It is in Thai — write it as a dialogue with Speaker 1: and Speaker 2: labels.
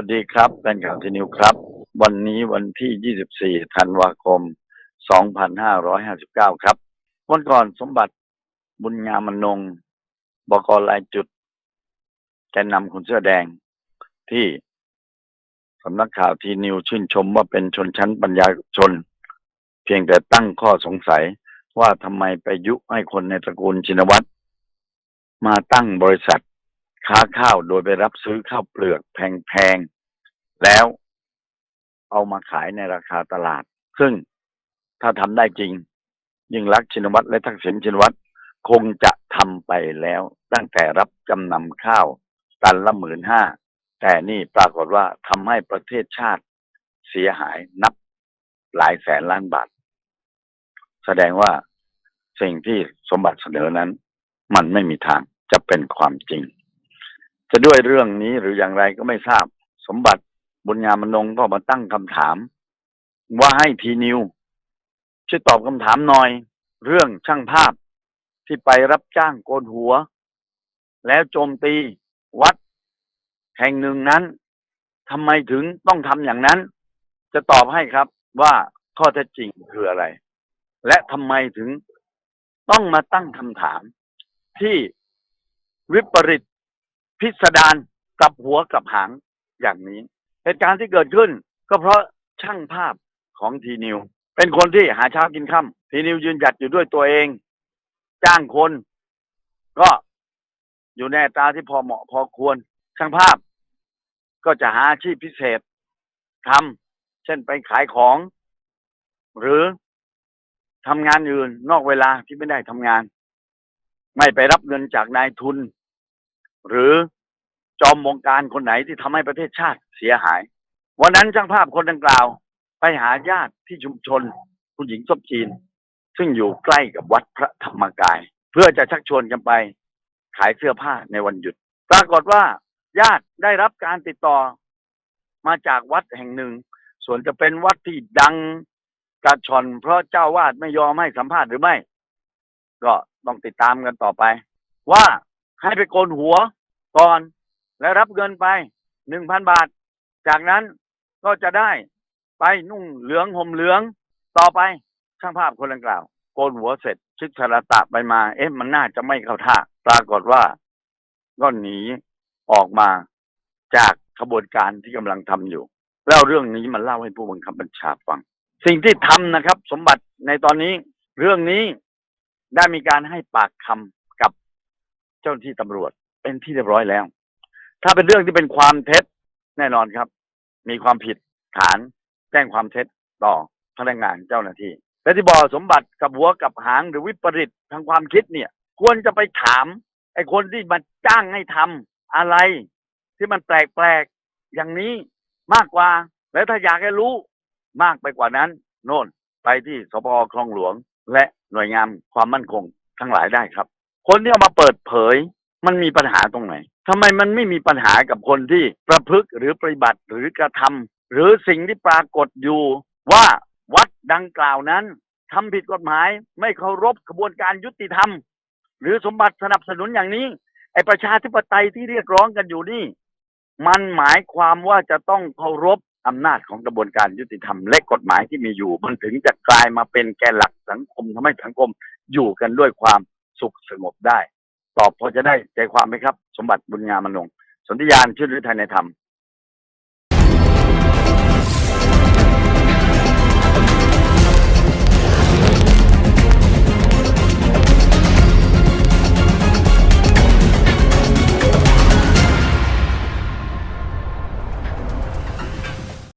Speaker 1: สวัสดีครับแฟนข่าวทีนิวครับ วันนี้วันที่ 24 ธันวาคม 2559 ครับ วันก่อนสมบัติบุญงามนงบกลายจุด แกนนำคนเสื้อแดง ที่สำนักข่าวทีนิวชื่นชมว่าเป็นชนชั้นปัญญาชน เพียงแต่ตั้งข้อสงสัยว่าทำไมไปยุให้คนในตระกูลชินวัตรมาตั้งบริษัท ค้าข้าวโดยไปรับซื้อข้าวเปลือกแพงๆ แล้วเอามาขายในราคาตลาด ซึ่งถ้าทำได้จริง ยิ่งรักษณ์ชินวัตรและทักษิณชินวัตรคงจะทำไปแล้ว ตั้งแต่รับจำนำข้าวตันละหมื่นห้า แต่นี่ปรากฏว่าทำให้ประเทศชาติเสียหายนับหลายแสนล้านบาท แสดงว่าสิ่งที่สมบัติเสนอนั้น มันไม่มีทางจะเป็นความจริง จะด้วยเรื่องนี้หรืออย่างไรก็ไม่ทราบ สมบัติบุญงามมนงก็มาตั้งคำถาม ว่าให้ทีนิวช่วยตอบคำถามหน่อย เรื่องช่างภาพที่ไปรับจ้างโกนหัว แล้วโจมตีวัด แห่งหนึ่งนั้นทำไมถึงต้องทำอย่างนั้น จะตอบให้ครับว่าข้อเท็จจริงคืออะไร และทำไมถึงต้องมาตั้งคำถามที่วิปริต พิสดารกลับหัวกลับหางอย่างนี้ เหตุการณ์ที่เกิดขึ้น ก็เพราะช่างภาพของทีนิว เป็นคนที่หาเช้ากินค่ำทีนิวยืนหยัดอยู่ด้วยตัวเอง จ้างคน ก็อยู่ในตาที่พอเหมาะพอควร ช่างภาพ ก็จะหาอาชีพพิเศษทำเช่นไปขายของ หรือทำงานอื่นนอกเวลาที่ไม่ได้ทำงาน ไม่ไปรับเงินจากนายทุน หรือจอมวงการคนไหนที่ทำให้ประเทศชาติเสียหาย วันนั้นช่างภาพคนดังกล่าว ไปหาญาติที่ชุมชน คุณหญิงซบจีน ซึ่งอยู่ใกล้กับวัดพระธรรมกาย เพื่อจะชักชวนกันไป ขายเสื้อผ้าในวันหยุด ปรากฏว่าญาติได้รับการติดต่อมาจากวัดแห่งหนึ่ง ส่วนจะเป็นวัดที่ดังกระชอนเพราะเจ้าวาดไม่ยอมให้สัมภาษณ์หรือไม่ ก็ต้องติดตามกันต่อไป ว่า ให้ไปโกนหัวก่อน และรับเงินไปหนึ่งพันบาท จากนั้นก็จะได้ไปนุ่งเหลืองห่มเหลืองต่อไปช่างภาพคนดังกล่าว โกนหัวเสร็จชิดสารตะไปมา เอ๊ะมันน่าจะไม่เข้าท่าปรากฏว่าก็หนีออกมาจากขบวนการที่กำลังทำอยู่ แล้วเรื่องนี้มันเล่าให้ผู้บังคับบัญชาฟัง สิ่งที่ทำนะครับ สมบัติในตอนนี้ เรื่องนี้ได้มีการให้ปากคำกับ เจ้าหน้าที่ตำรวจเป็นที่เรียบร้อยแล้ว ถ้าเป็นเรื่องที่เป็นความเท็จแน่นอนครับ มีความผิดฐานแจ้งความเท็จต่อพนักงานเจ้าหน้าที่แต่ที่บอกสมบัติกับหัวกับหางหรือวิปริตทางความคิดเนี่ย ควรจะไปถามไอ้คนที่มาจ้างให้ทำอะไร ที่มันแปลกๆอย่างนี้มากกว่า แล้วถ้าอยากให้รู้มากไปกว่านั้น โน่นไปที่สพคลองหลวง และหน่วยงานความมั่นคงทั้งหลายได้ครับ คนที่เอามาเปิดเผย มันมีปัญหาตรงไหนทำไมมันไม่มีปัญหากับคนที่ประพฤติหรือปฏิบัติหรือกระทำหรือสิ่งที่ปรากฏอยู่ว่าวัดดังกล่าวนั้นทำผิดกฎหมายไม่เคารพกระบวนการยุติธรรม หรือสมบัติสนับสนุนอย่างนี้ไอประชาธิปไตยที่เรียกร้องกันอยู่นี่ มันหมายความว่าจะต้องเคารพอำนาจของกระบวนการยุติธรรมและกฎหมายที่มีอยู่ มันถึงจะกลายมาเป็นแกนหลักสังคมทำให้สังคมอยู่กันด้วยความ สุขสงบได้ ตอบพอจะได้ใจความไหมครับ สมบัติบุญงามมนงสนธิยานชื่อฤทัยในธรรม